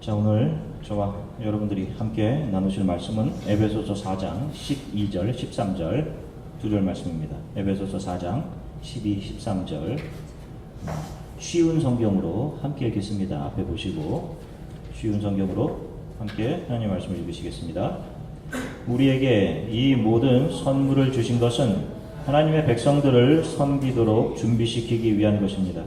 자 오늘 저와 여러분들이 함께 나누실 말씀은 에베소서 4장 12절 13절 두 절 말씀입니다. 에베소서 4장 12, 13절 쉬운 성경으로 함께 읽겠습니다. 앞에 보시고 쉬운 성경으로 함께 하나님 말씀을 읽으시겠습니다. 우리에게 이 모든 선물을 주신 것은 하나님의 백성들을 섬기도록 준비시키기 위한 것입니다.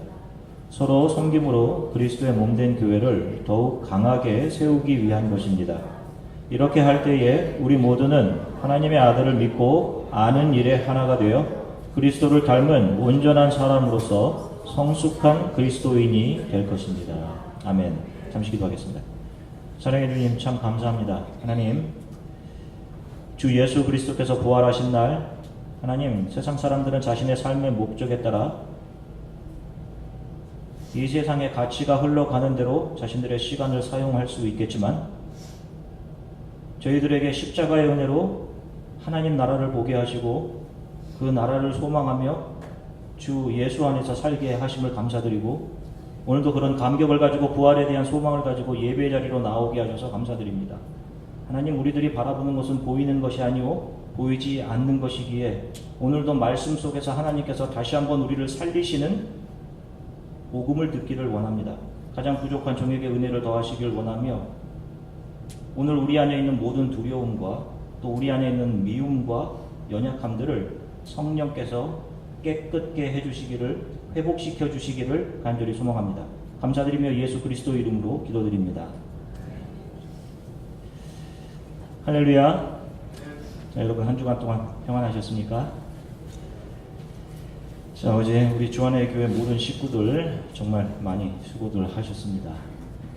서로 섬김으로 그리스도의 몸된 교회를 더욱 강하게 세우기 위한 것입니다. 이렇게 할 때에 우리 모두는 하나님의 아들을 믿고 아는 일에 하나가 되어 그리스도를 닮은 온전한 사람으로서 성숙한 그리스도인이 될 것입니다. 아멘. 잠시 기도하겠습니다. 사랑해 주님 참 감사합니다. 하나님 주 예수 그리스도께서 부활하신 날 하나님 세상 사람들은 자신의 삶의 목적에 따라 이 세상의 가치가 흘러가는 대로 자신들의 시간을 사용할 수 있겠지만 저희들에게 십자가의 은혜로 하나님 나라를 보게 하시고 그 나라를 소망하며 주 예수 안에서 살게 하심을 감사드리고 오늘도 그런 감격을 가지고 부활에 대한 소망을 가지고 예배 자리로 나오게 하셔서 감사드립니다. 하나님 우리들이 바라보는 것은 보이는 것이 아니오 보이지 않는 것이기에 오늘도 말씀 속에서 하나님께서 다시 한번 우리를 살리시는 복음을 듣기를 원합니다. 가장 부족한 종에게 은혜를 더하시길 원하며 오늘 우리 안에 있는 모든 두려움과 또 우리 안에 있는 미움과 연약함들을 성령께서 깨끗게 해주시기를 회복시켜 주시기를 간절히 소망합니다. 감사드리며 예수 그리스도 이름으로 기도드립니다. 할렐루야. 자, 여러분 한 주간 동안 평안하셨습니까? 자, 어제 우리 주안의 교회 모든 식구들 정말 많이 수고들 하셨습니다.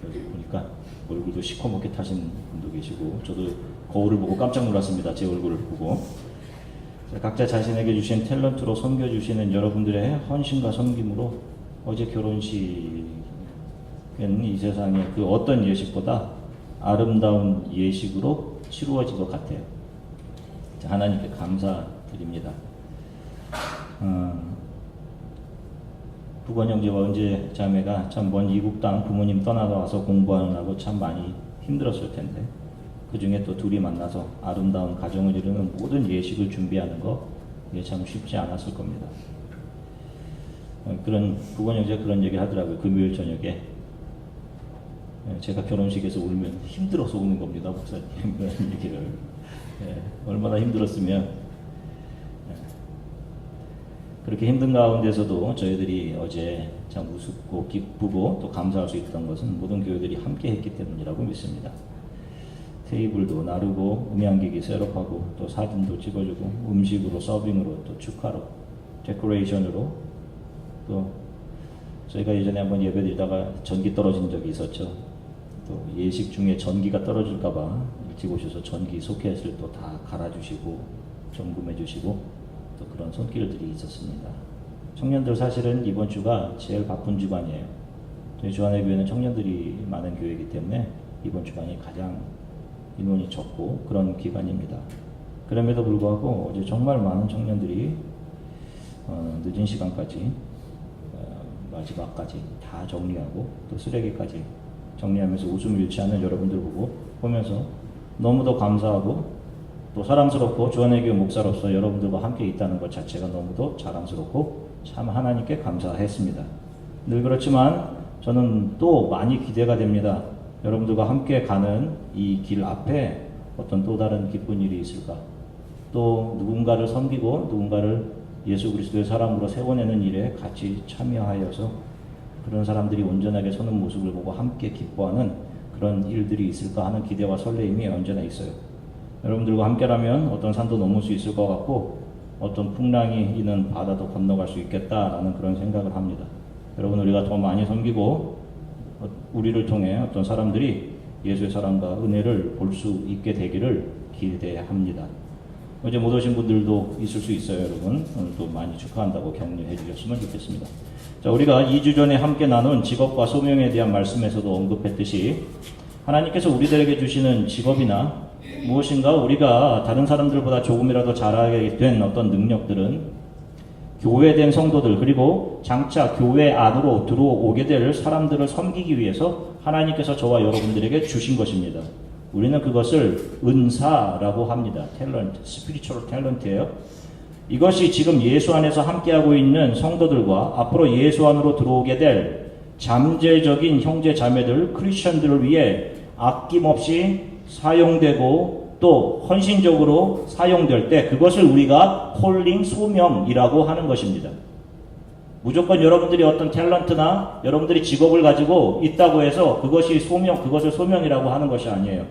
여기 보니까 얼굴도 시커멓게 타신 분도 계시고 저도 거울을 보고 깜짝 놀랐습니다. 제 얼굴을 보고. 자, 각자 자신에게 주신 탤런트로 섬겨주시는 여러분들의 헌신과 섬김으로 어제 결혼식은 이 세상의 그 어떤 예식보다 아름다운 예식으로 치루어진 것 같아요. 자, 하나님께 감사드립니다. 어, 부건 형제와 은재 자매가 참 먼 이국 땅 부모님 떠나다 와서 공부하느라고 참 많이 힘들었을 텐데 그 중에 또 둘이 만나서 아름다운 가정을 이루는 모든 예식을 준비하는 거 이게 참 쉽지 않았을 겁니다. 어, 그런 부건 형제 그런 얘기 하더라고요. 금요일 저녁에 예, 제가 결혼식에서 울면 힘들어서 우는 겁니다, 목사님 그런 얘기를 예, 얼마나 힘들었으면 예, 그렇게 힘든 가운데서도 저희들이 어제 참 우습고 기쁘고 또 감사할 수 있었던 것은 모든 교회들이 함께 했기 때문이라고 믿습니다. 테이블도 나르고 음향기기 셋업하고 또 사진도 찍어주고 음식으로 서빙으로 또 축하로 데코레이션으로 또 저희가 예전에 한번 예배드리다가 전기 떨어진 적이 있었죠. 또 예식 중에 전기가 떨어질까봐 일찍 오셔서 전기 소켓을 또 다 갈아주시고 점검해주시고 또 그런 손길들이 있었습니다. 청년들 사실은 이번 주가 제일 바쁜 주간이에요. 저희 주안의 교회는 청년들이 많은 교회이기 때문에 이번 주간이 가장 인원이 적고 그런 기간입니다. 그럼에도 불구하고 어제 정말 많은 청년들이 어, 늦은 시간까지 어, 마지막까지 다 정리하고 또 쓰레기까지 정리하면서 웃음을 잃지 않는 여러분들 보고 보면서 너무도 감사하고 또 사랑스럽고 교회 목사로서 여러분들과 함께 있다는 것 자체가 너무도 자랑스럽고 참 하나님께 감사했습니다. 늘 그렇지만 저는 또 많이 기대가 됩니다. 여러분들과 함께 가는 이 길 앞에 어떤 또 다른 기쁜 일이 있을까? 또 누군가를 섬기고 누군가를 예수 그리스도의 사람으로 세워내는 일에 같이 참여하여서 그런 사람들이 온전하게 서는 모습을 보고 함께 기뻐하는 그런 일들이 있을까 하는 기대와 설레임이 언제나 있어요. 여러분들과 함께라면 어떤 산도 넘을 수 있을 것 같고 어떤 풍랑이 있는 바다도 건너갈 수 있겠다라는 그런 생각을 합니다. 여러분 우리가 더 많이 섬기고 어, 우리를 통해 어떤 사람들이 예수의 사랑과 은혜를 볼 수 있게 되기를 기대합니다. 어제 못 오신 분들도 있을 수 있어요, 여러분. 오늘도 많이 축하한다고 격려해 주셨으면 좋겠습니다. 자, 우리가 2주 전에 함께 나눈 직업과 소명에 대한 말씀에서도 언급했듯이 하나님께서 우리들에게 주시는 직업이나 무엇인가 우리가 다른 사람들보다 조금이라도 잘하게 된 어떤 능력들은 교회된 성도들 그리고 장차 교회 안으로 들어오게 될 사람들을 섬기기 위해서 하나님께서 저와 여러분들에게 주신 것입니다. 우리는 그것을 은사라고 합니다. 탤런트, 스피리추얼 탤런트예요. 이것이 지금 예수 안에서 함께하고 있는 성도들과 앞으로 예수 안으로 들어오게 될 잠재적인 형제 자매들 크리스천들을 위해 아낌없이 사용되고 또 헌신적으로 사용될 때 그것을 우리가 콜링 소명이라고 하는 것입니다. 무조건 여러분들이 어떤 탤런트나 여러분들이 직업을 가지고 있다고 해서 그것이 소명, 그것을 소명이라고 하는 것이 아니에요.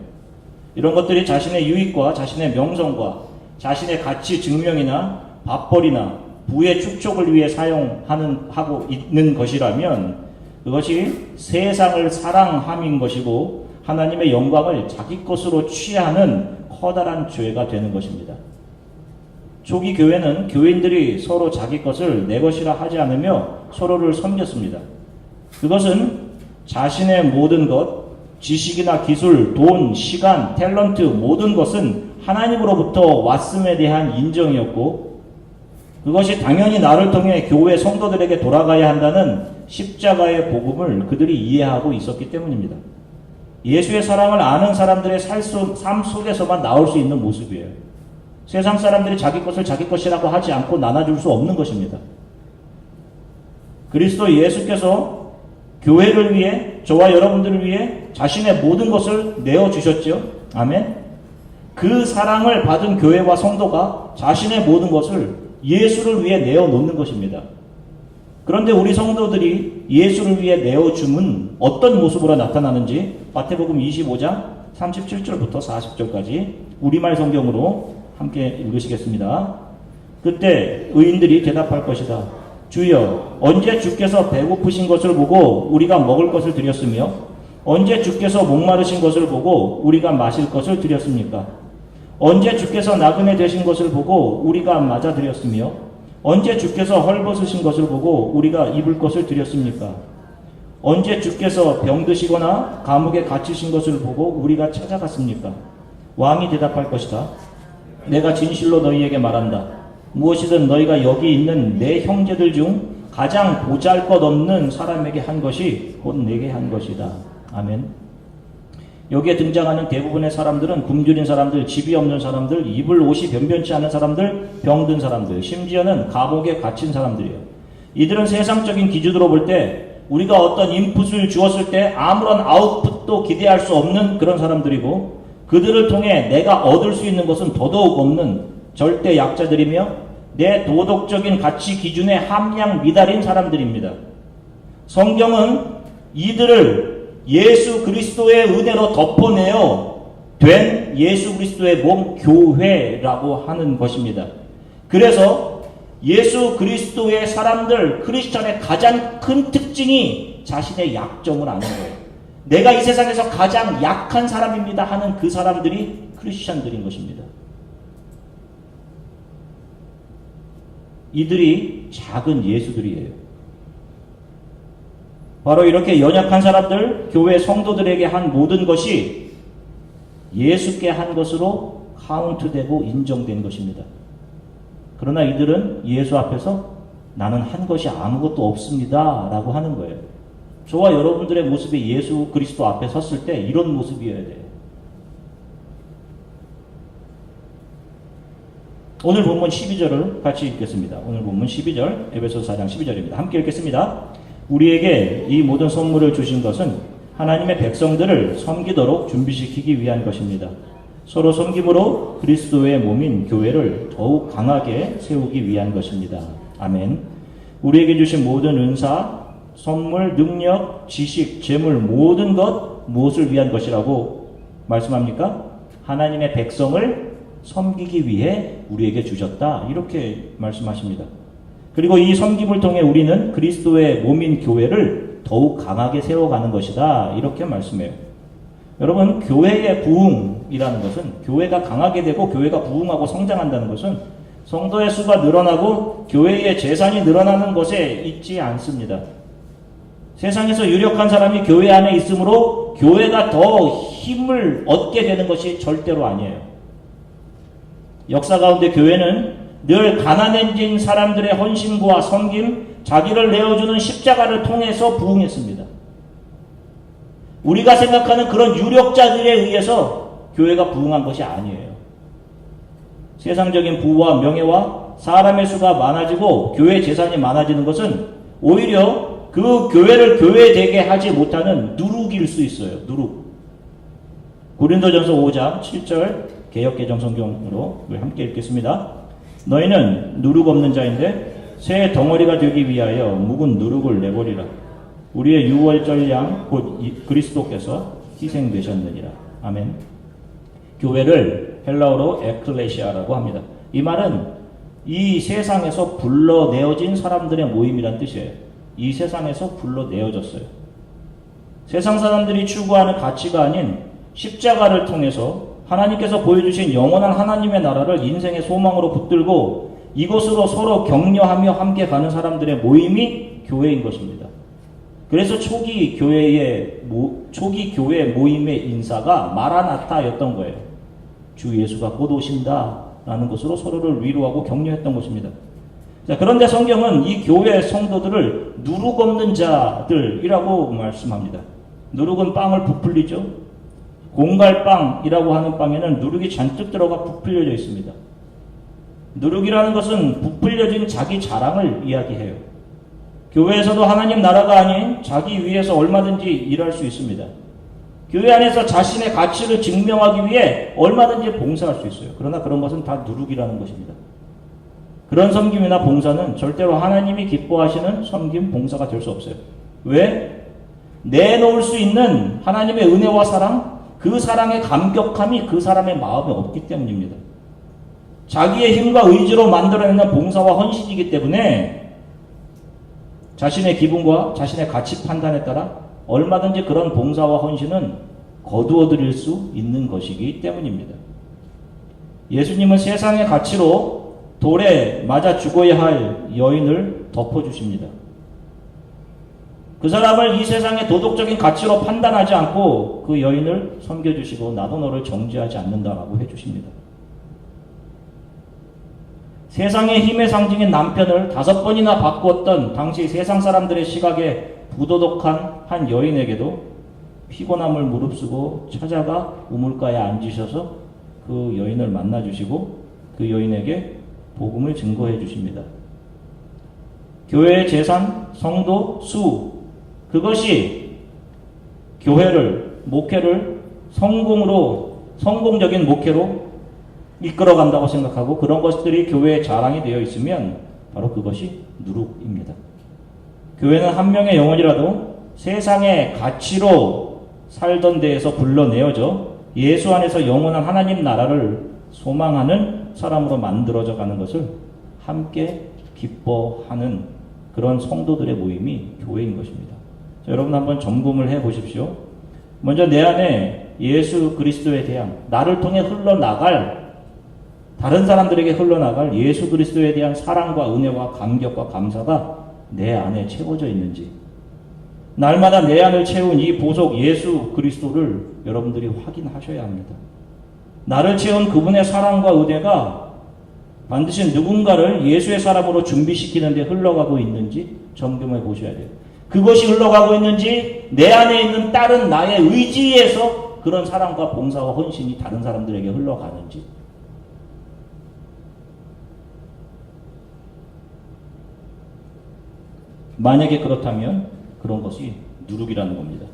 이런 것들이 자신의 유익과 자신의 명성과 자신의 가치 증명이나 밥벌이나 부의 축적을 위해 사용하는 하고 있는 것이라면 그것이 세상을 사랑함인 것이고 하나님의 영광을 자기 것으로 취하는 커다란 죄가 되는 것입니다. 초기 교회는 교인들이 서로 자기 것을 내 것이라 하지 않으며 서로를 섬겼습니다. 그것은 자신의 모든 것, 지식이나 기술, 돈, 시간, 탤런트 모든 것은 하나님으로부터 왔음에 대한 인정이었고 그것이 당연히 나를 통해 교회 성도들에게 돌아가야 한다는 십자가의 복음을 그들이 이해하고 있었기 때문입니다. 예수의 사랑을 아는 사람들의 삶 속에서만 나올 수 있는 모습이에요. 세상 사람들이 자기 것을 자기 것이라고 하지 않고 나눠줄 수 없는 것입니다. 그리스도 예수께서 교회를 위해 저와 여러분들을 위해 자신의 모든 것을 내어 주셨죠. 아멘. 그 사랑을 받은 교회와 성도가 자신의 모든 것을 예수를 위해 내어 놓는 것입니다. 그런데 우리 성도들이 예수를 위해 내어줌은 어떤 모습으로 나타나는지 마태복음 25장 37절부터 40절까지 우리말 성경으로 함께 읽으시겠습니다. 그때 의인들이 대답할 것이다. 주여, 언제 주께서 배고프신 것을 보고 우리가 먹을 것을 드렸으며 언제 주께서 목마르신 것을 보고 우리가 마실 것을 드렸습니까? 언제 주께서 나그네 되신 것을 보고 우리가 맞아 드렸으며 언제 주께서 헐벗으신 것을 보고 우리가 입을 것을 드렸습니까? 언제 주께서 병드시거나 감옥에 갇히신 것을 보고 우리가 찾아갔습니까? 왕이 대답할 것이다. 내가 진실로 너희에게 말한다. 무엇이든 너희가 여기 있는 내 형제들 중 가장 보잘 것 없는 사람에게 한 것이 곧 내게 한 것이다. 아멘. 여기에 등장하는 대부분의 사람들은 굶주린 사람들, 집이 없는 사람들, 입을 옷이 변변치 않은 사람들, 병든 사람들, 심지어는 감옥에 갇힌 사람들이에요. 이들은 세상적인 기준으로 볼 때 우리가 어떤 인풋을 주었을 때 아무런 아웃풋도 기대할 수 없는 그런 사람들이고 그들을 통해 내가 얻을 수 있는 것은 더더욱 없는 절대 약자들이며 내 도덕적인 가치 기준에 함량 미달인 사람들입니다. 성경은 이들을 예수 그리스도의 은혜로 덮어내어 된 예수 그리스도의 몸 교회라고 하는 것입니다. 그래서 예수 그리스도의 사람들 크리스천의 가장 큰 특징이 자신의 약점을 아는 거예요. 내가 이 세상에서 가장 약한 사람입니다 하는 그 사람들이 크리스천들인 것입니다. 이들이 작은 예수들이에요. 바로 이렇게 연약한 사람들, 교회 성도들에게 한 모든 것이 예수께 한 것으로 카운트되고 인정된 것입니다. 그러나 이들은 예수 앞에서 나는 한 것이 아무것도 없습니다. 라고 하는 거예요. 저와 여러분들의 모습이 예수 그리스도 앞에 섰을 때 이런 모습이어야 돼요. 오늘 본문 12절을 같이 읽겠습니다. 오늘 본문 12절, 에베소서 4장 12절입니다. 함께 읽겠습니다. 우리에게 이 모든 선물을 주신 것은 하나님의 백성들을 섬기도록 준비시키기 위한 것입니다. 서로 섬김으로 그리스도의 몸인 교회를 더욱 강하게 세우기 위한 것입니다. 아멘. 우리에게 주신 모든 은사, 선물, 능력, 지식, 재물 모든 것 무엇을 위한 것이라고 말씀합니까? 하나님의 백성을 섬기기 위해 우리에게 주셨다. 이렇게 말씀하십니다. 그리고 이 섬김을 통해 우리는 그리스도의 몸인 교회를 더욱 강하게 세워가는 것이다. 이렇게 말씀해요. 여러분, 교회의 부흥이라는 것은 교회가 강하게 되고 교회가 부흥하고 성장한다는 것은 성도의 수가 늘어나고 교회의 재산이 늘어나는 것에 있지 않습니다. 세상에서 유력한 사람이 교회 안에 있으므로 교회가 더 힘을 얻게 되는 것이 절대로 아니에요. 역사 가운데 교회는 늘 가난해진 사람들의 헌신과 섬김, 자기를 내어주는 십자가를 통해서 부흥했습니다. 우리가 생각하는 그런 유력자들에 의해서 교회가 부흥한 것이 아니에요. 세상적인 부와 명예와 사람의 수가 많아지고 교회 재산이 많아지는 것은 오히려 그 교회를 교회 되게 하지 못하는 누룩일 수 있어요. 누룩. 고린도전서 5장 7절 개혁개정 성경으로 함께 읽겠습니다. 너희는 누룩 없는 자인데 새 덩어리가 되기 위하여 묵은 누룩을 내버리라. 우리의 유월절 양 곧 그리스도께서 희생되셨느니라. 아멘. 교회를 헬라어로 에클레시아라고 합니다. 이 말은 이 세상에서 불러내어진 사람들의 모임이란 뜻이에요. 이 세상에서 불러내어졌어요. 세상 사람들이 추구하는 가치가 아닌 십자가를 통해서 하나님께서 보여주신 영원한 하나님의 나라를 인생의 소망으로 붙들고 이곳으로 서로 격려하며 함께 가는 사람들의 모임이 교회인 것입니다. 그래서 초기 교회의 모, 초기 교회 모임의 인사가 마라나타였던 거예요. 주 예수가 곧 오신다라는 것으로 서로를 위로하고 격려했던 것입니다. 자, 그런데 성경은 이 교회 성도들을 누룩 없는 자들이라고 말씀합니다. 누룩은 빵을 부풀리죠. 공갈빵이라고 하는 빵에는 누룩이 잔뜩 들어가 부풀려져 있습니다. 누룩이라는 것은 부풀려진 자기 자랑을 이야기해요. 교회에서도 하나님 나라가 아닌 자기 위해서 얼마든지 일할 수 있습니다. 교회 안에서 자신의 가치를 증명하기 위해 얼마든지 봉사할 수 있어요. 그러나 그런 것은 다 누룩이라는 것입니다. 그런 섬김이나 봉사는 절대로 하나님이 기뻐하시는 섬김, 봉사가 될 수 없어요. 왜? 내놓을 수 있는 하나님의 은혜와 사랑, 그 사랑의 감격함이 그 사람의 마음에 없기 때문입니다. 자기의 힘과 의지로 만들어내는 봉사와 헌신이기 때문에 자신의 기분과 자신의 가치 판단에 따라 얼마든지 그런 봉사와 헌신은 거두어 드릴 수 있는 것이기 때문입니다. 예수님은 세상의 가치로 돌에 맞아 죽어야 할 여인을 덮어주십니다. 그 사람을 이 세상의 도덕적인 가치로 판단하지 않고 그 여인을 섬겨주시고 나도 너를 정죄하지 않는다라고 해주십니다. 세상의 힘의 상징인 남편을 다섯 번이나 바꾸었던 당시 세상 사람들의 시각에 부도덕한 한 여인에게도 피곤함을 무릅쓰고 찾아가 우물가에 앉으셔서 그 여인을 만나주시고 그 여인에게 복음을 증거해 주십니다. 교회의 재산, 성도, 수, 그것이 교회를, 목회를 성공으로, 성공적인 목회로 이끌어 간다고 생각하고 그런 것들이 교회의 자랑이 되어 있으면 바로 그것이 누룩입니다. 교회는 한 명의 영혼이라도 세상의 가치로 살던 데에서 불러내어져 예수 안에서 영원한 하나님 나라를 소망하는 사람으로 만들어져 가는 것을 함께 기뻐하는 그런 성도들의 모임이 교회인 것입니다. 자, 여러분 한번 점검을 해 보십시오. 먼저 내 안에 예수 그리스도에 대한 나를 통해 흘러나갈 다른 사람들에게 흘러나갈 예수 그리스도에 대한 사랑과 은혜와 감격과 감사가 내 안에 채워져 있는지 날마다 내 안을 채운 이 보석 예수 그리스도를 여러분들이 확인하셔야 합니다. 나를 채운 그분의 사랑과 은혜가 반드시 누군가를 예수의 사람으로 준비시키는데 흘러가고 있는지 점검해 보셔야 돼요. 그것이 흘러가고 있는지 내 안에 있는 다른 나의 의지에서 그런 사랑과 봉사와 헌신이 다른 사람들에게 흘러가는지 만약에 그렇다면 그런 것이 누룩이라는 겁니다.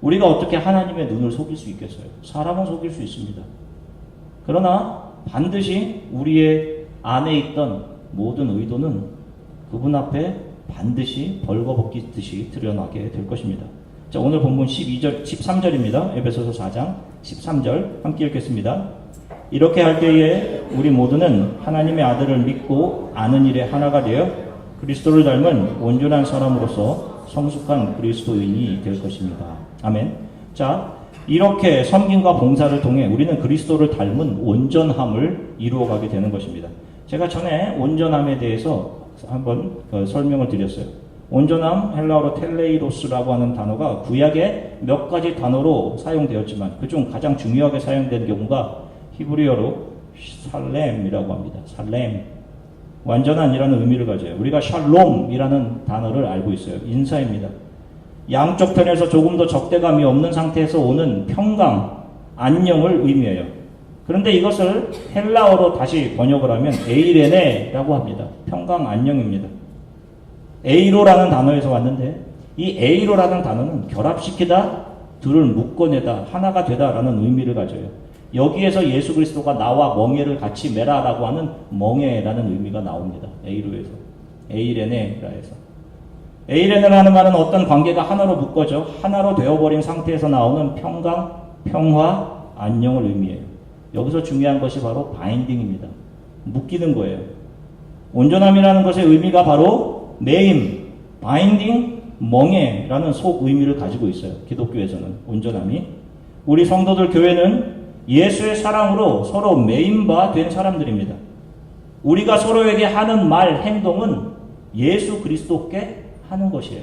우리가 어떻게 하나님의 눈을 속일 수 있겠어요? 사람은 속일 수 있습니다. 그러나 반드시 우리의 안에 있던 모든 의도는 그분 앞에 반드시 벌거벗기듯이 드러나게 될 것입니다. 자, 오늘 본문 12절, 13절입니다. 에베소서 4장 13절 함께 읽겠습니다. 이렇게 할 때에 우리 모두는 하나님의 아들을 믿고 아는 일에 하나가 되어 그리스도를 닮은 온전한 사람으로서 성숙한 그리스도인이 될 것입니다. 아멘. 자, 이렇게 섬김과 봉사를 통해 우리는 그리스도를 닮은 온전함을 이루어가게 되는 것입니다. 제가 전에 온전함에 대해서 한번 그 설명을 드렸어요. 온전함 헬라어로 텔레이로스라고 하는 단어가 구약에 몇 가지 단어로 사용되었지만 그중 가장 중요하게 사용되는 경우가 히브리어로 살렘이라고 합니다. 살렘. 완전한이라는 의미를 가져요. 우리가 샬롬이라는 단어를 알고 있어요. 인사입니다. 양쪽 편에서 조금 더 적대감이 없는 상태에서 오는 평강, 안녕을 의미해요. 그런데 이것을 헬라어로 다시 번역을 하면 에이레네라고 합니다. 평강, 안녕입니다. 에이로라는 단어에서 왔는데 이 에이로라는 단어는 결합시키다, 둘을 묶어내다, 하나가 되다라는 의미를 가져요. 여기에서 예수 그리스도가 나와 멍에를 같이 매라라고 하는 멍에라는 의미가 나옵니다. 에이로에서. 에이레네라해서. 에이레네라는 말은 어떤 관계가 하나로 묶어져 하나로 되어버린 상태에서 나오는 평강, 평화, 안녕을 의미해요. 여기서 중요한 것이 바로 바인딩입니다. 묶이는 거예요. 온전함이라는 것의 의미가 바로 매임, 바인딩, 멍에라는 속 의미를 가지고 있어요. 기독교에서는 온전함이. 우리 성도들 교회는 예수의 사랑으로 서로 매임바 된 사람들입니다. 우리가 서로에게 하는 말, 행동은 예수 그리스도께 하는 것이에요.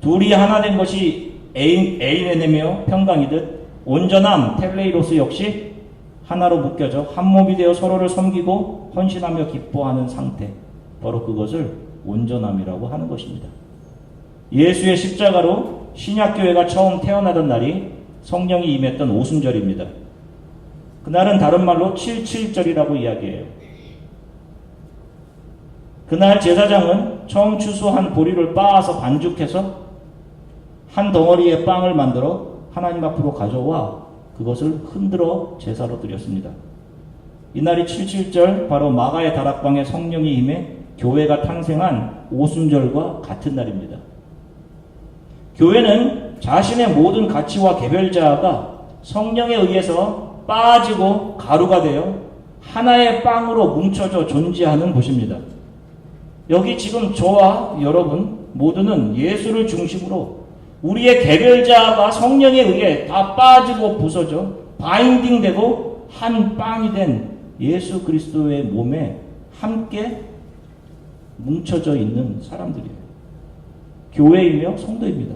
둘이 하나 된 것이 에이네며 평강이듯 온전함, 텔레이로스 역시 하나로 묶여져 한 몸이 되어 서로를 섬기고 헌신하며 기뻐하는 상태. 바로 그것을 온전함이라고 하는 것입니다. 예수의 십자가로 신약교회가 처음 태어나던 날이 성령이 임했던 오순절입니다. 그날은 다른 말로 77절이라고 이야기해요. 그날 제사장은 처음 추수한 보리를 빻아서 반죽해서 한 덩어리의 빵을 만들어 하나님 앞으로 가져와 그것을 흔들어 제사로 드렸습니다. 이날이 77절 바로 마가의 다락방에 성령이 임해 교회가 탄생한 오순절과 같은 날입니다. 교회는 자신의 모든 가치와 개별자가 성령에 의해서 빠지고 가루가 되어 하나의 빵으로 뭉쳐져 존재하는 곳입니다. 여기 지금 저와 여러분 모두는 예수를 중심으로 우리의 개별자가 성령에 의해 다 빠지고 부서져 바인딩되고 한 빵이 된 예수 그리스도의 몸에 함께 뭉쳐져 있는 사람들이에요. 교회이며 성도입니다.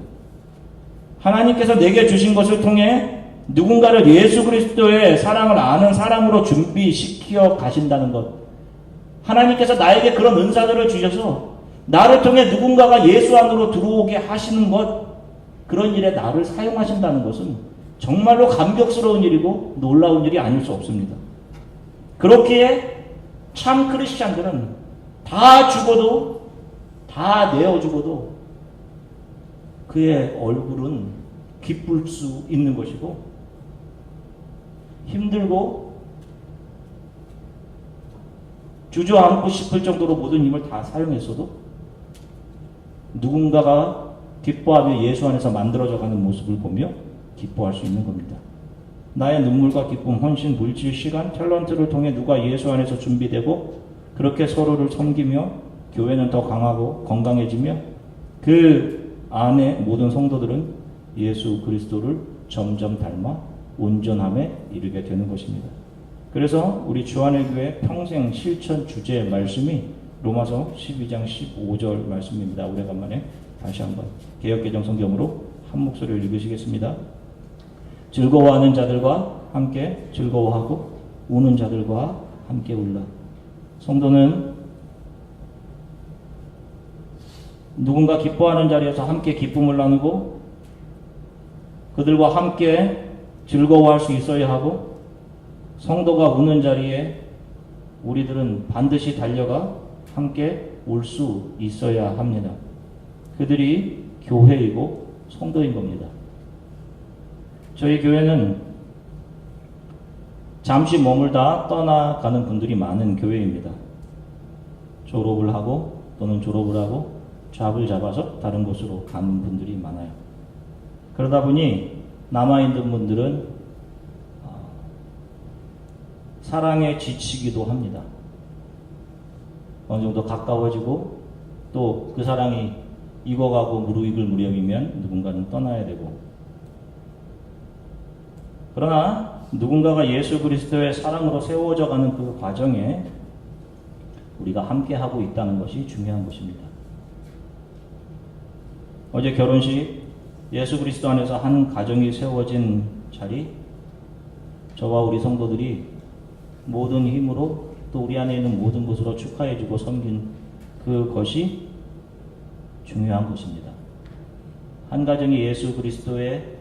하나님께서 내게 주신 것을 통해 누군가를 예수 그리스도의 사랑을 아는 사람으로 준비시켜 가신다는 것. 하나님께서 나에게 그런 은사들을 주셔서 나를 통해 누군가가 예수 안으로 들어오게 하시는 것, 그런 일에 나를 사용하신다는 것은 정말로 감격스러운 일이고 놀라운 일이 아닐 수 없습니다. 그렇기에 참 크리스찬들은 다 죽어도 다 내어 죽어도 그의 얼굴은 기쁠 수 있는 것이고 힘들고 주저앉고 싶을 정도로 모든 힘을 다 사용했어도 누군가가 기뻐하며 예수 안에서 만들어져 가는 모습을 보며 기뻐할 수 있는 겁니다. 나의 눈물과 기쁨, 헌신, 물질, 시간, 탤런트를 통해 누가 예수 안에서 준비되고 그렇게 서로를 섬기며 교회는 더 강하고 건강해지며 그 안에 모든 성도들은 예수 그리스도를 점점 닮아 온전함에 이르게 되는 것입니다. 그래서 우리 주안의 교회 평생 실천 주제 말씀이 로마서 12장 15절 말씀입니다. 오래간만에 다시 한번 개혁개정 성경으로 한 목소리를 읽으시겠습니다. 즐거워하는 자들과 함께 즐거워하고 우는 자들과 함께 울라. 성도는 누군가 기뻐하는 자리에서 함께 기쁨을 나누고 그들과 함께 즐거워할 수 있어야 하고 성도가 우는 자리에 우리들은 반드시 달려가 함께 울수 있어야 합니다. 그들이 교회이고 성도인 겁니다. 저희 교회는 잠시 머물다 떠나가는 분들이 많은 교회입니다. 졸업을 하고 또는 졸업을 하고 잡을 잡아서 다른 곳으로 가는 분들이 많아요. 그러다 보니 남아있는 분들은 어, 사랑에 지치기도 합니다. 어느 정도 가까워지고 또 그 사랑이 익어가고 무르익을 무렵이면 누군가는 떠나야 되고 그러나 누군가가 예수 그리스도의 사랑으로 세워져 가는 그 과정에 우리가 함께 하고 있다는 것이 중요한 것입니다. 어제 결혼식 예수 그리스도 안에서 한 가정이 세워진 자리 저와 우리 성도들이 모든 힘으로 또 우리 안에 있는 모든 것으로 축하해주고 섬긴 그것이 중요한 것입니다. 한 가정이 예수 그리스도의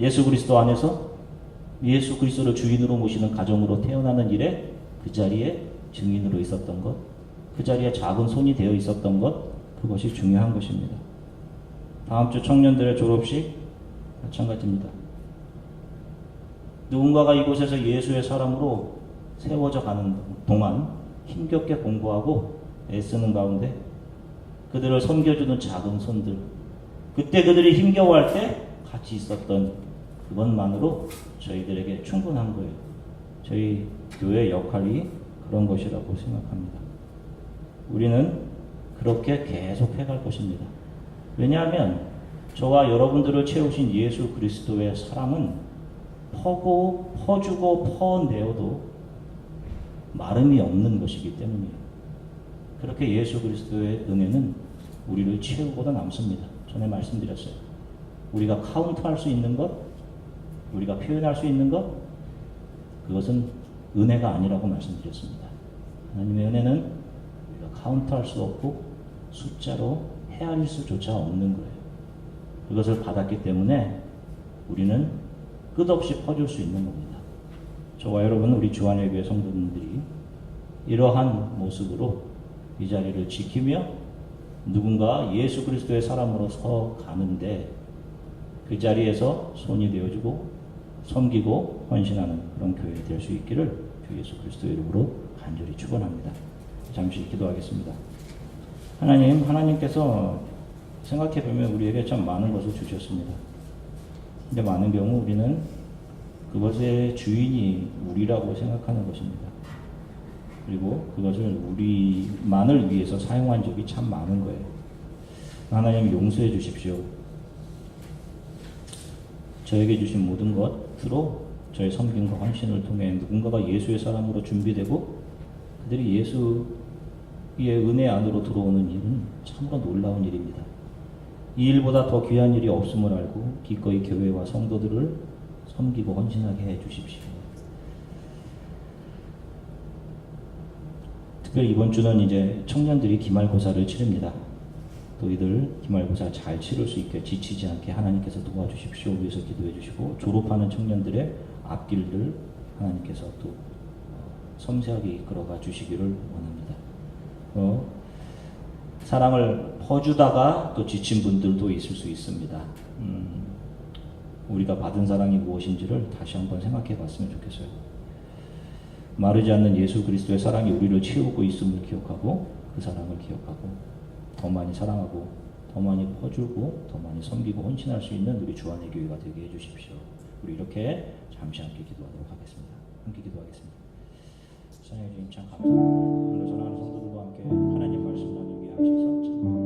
예수 그리스도 안에서 예수 그리스도를 주인으로 모시는 가정으로 태어나는 일에 그 자리에 증인으로 있었던 것, 그 자리에 작은 손이 되어 있었던 것, 그것이 중요한 것입니다. 다음 주 청년들의 졸업식 마찬가지입니다. 누군가가 이곳에서 예수의 사람으로 세워져 가는 동안 힘겹게 공부하고 애쓰는 가운데 그들을 섬겨주는 작은 손들, 그때 그들이 힘겨워할 때 같이 있었던 그것만으로 저희들에게 충분한 거예요. 저희 교회 역할이 그런 것이라고 생각합니다. 우리는 그렇게 계속 해갈 것입니다. 왜냐하면 저와 여러분들을 채우신 예수 그리스도의 사랑은 퍼고 퍼주고 퍼내어도 마름이 없는 것이기 때문이에요. 그렇게 예수 그리스도의 은혜는 우리를 채우고도 남습니다. 전에 말씀드렸어요. 우리가 카운트할 수 있는 것, 우리가 표현할 수 있는 것, 그것은 은혜가 아니라고 말씀드렸습니다. 하나님의 은혜는 우리가 카운트할 수 없고 숫자로 헤아릴 수조차 없는 거예요. 그것을 받았기 때문에 우리는 끝없이 퍼줄 수 있는 겁니다. 저와 여러분, 우리 주한의 교회 성도님들이 이러한 모습으로 이 자리를 지키며 누군가 예수 그리스도의 사람으로 서 가는데 그 자리에서 손이 되어주고 섬기고 헌신하는 그런 교회 될 수 있기를 주 예수 그리스도의 이름으로 간절히 축원합니다. 잠시 기도하겠습니다. 하나님, 하나님께서 생각해 보면 우리에게 참 많은 것을 주셨습니다. 근데 많은 경우 우리는 그것의 주인이 우리라고 생각하는 것입니다. 그리고 그것을 우리만을 위해서 사용한 적이 참 많은 거예요. 하나님 용서해 주십시오. 저에게 주신 모든 것으로 저의 섬김과 헌신을 통해 누군가가 예수의 사람으로 준비되고 그들이 예수 의 은혜 안으로 들어오는 일은 참으로 놀라운 일입니다. 이 일보다 더 귀한 일이 없음을 알고 기꺼이 교회와 성도들을 섬기고 헌신하게 해 주십시오. 특별히 이번 주는 이제 청년들이 기말고사를 치릅니다. 또 이들 기말고사 잘 치를 수 있게 지치지 않게 하나님께서 도와주십시오. 위해서 기도해 주시고 졸업하는 청년들의 앞길을 하나님께서 또 섬세하게 이끌어가 주시기를 원합니다. 어, 사랑을 퍼주다가 또 지친 분들도 있을 수 있습니다. 음, 우리가 받은 사랑이 무엇인지를 다시 한번 생각해 봤으면 좋겠어요. 마르지 않는 예수 그리스도의 사랑이 우리를 채우고 있음을 기억하고 그 사랑을 기억하고 더 많이 사랑하고 더 많이 퍼주고 더 많이 섬기고 헌신할 수 있는 우리 주안의 교회가 되게 해주십시오. 우리 이렇게 잠시 함께 기도하도록 하겠습니다. 함께 기도하겠습니다. 찬양 주님 참 감사합니다. 오늘 전하는 성도 하나님 말씀 나누게 하셔서.